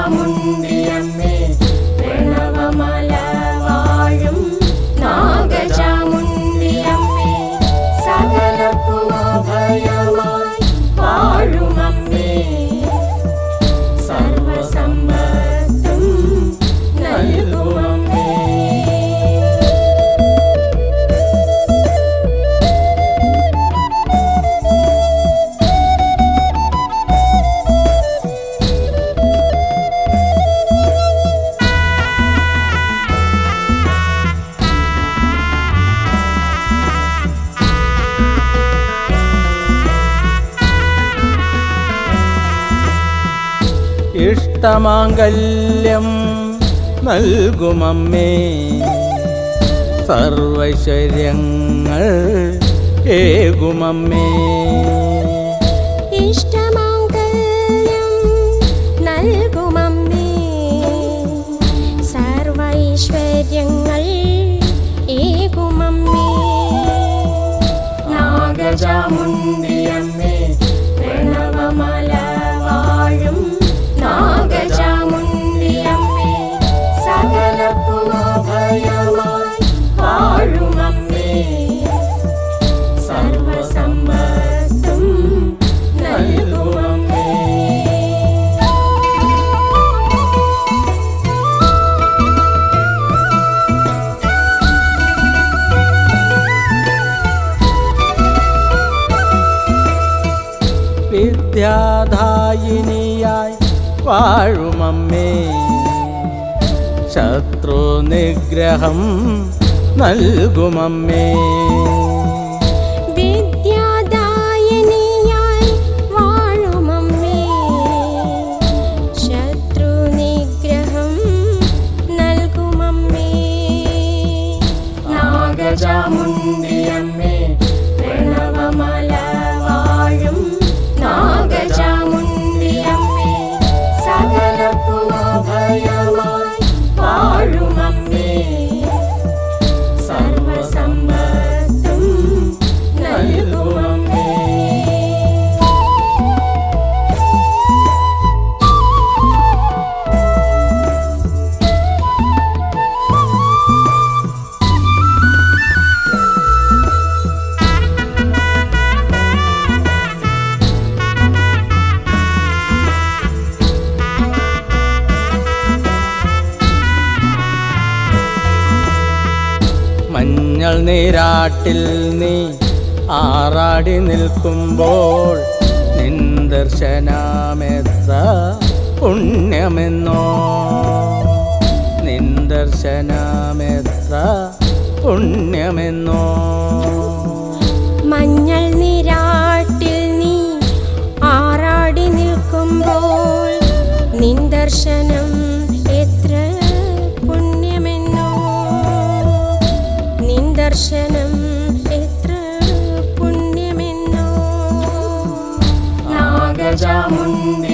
നാഗജാമുണ്ടിയമ്മേ ഇഷ്ടമാംഗല്യം നൽകുമമ്മേ. സർവൈശ്വര്യങ്ങൾ ഏകുമമ്മേ. ഇഷ്ടമാംഗല്യം സർവൈശ്വര്യങ്ങൾ ഏകുമമ്മേ. നാഗജാമുണ്ടിയമ്മേ വിദ്യാദായിനിയായി വാഴുമമ്മേ. ശത്രു നിഗ്രഹം നൽകുമമ്മേ. വിദ്യാദായിനിയായി നീരാട്ടിൽ നീ ആറാടി നിൽക്കുമ്പോൾ നിൻ ദർശനമെത്ര പുണ്യമെന്നോ? നിൻ ദർശനമെത്ര പുണ്യമെന്നോ? முன்பு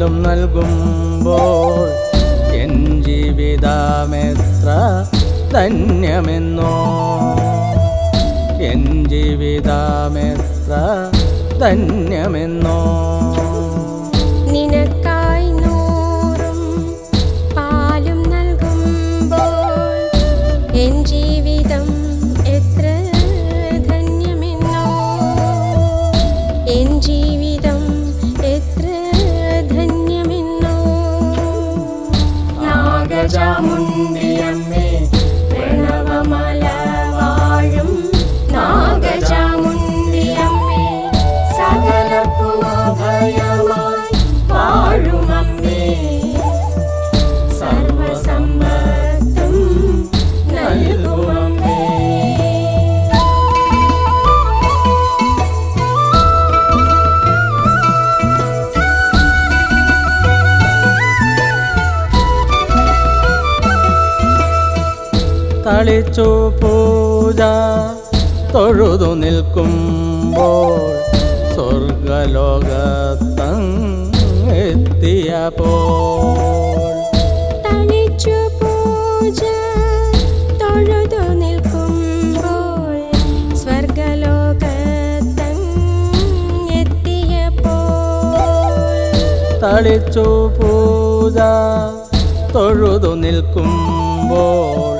പാലും നൽകുമ്പോൾ എൻ ജീവിതമെത്ര ധന്യമെന്നോ? എൻ ജീവിതമെത്ര ധന്യമെന്നോ? തളിച്ചു പൂജ. തൊഴുതു നിൽക്കുമ്പോൾ സ്വർഗലോകത്തെത്തിയപ്പോൾ തളിച്ചു പൂജ തൊഴുതു നിൽക്കുമ്പോൾ തളിച്ചു പൂജ തൊഴുതു നിൽക്കുമ്പോൾ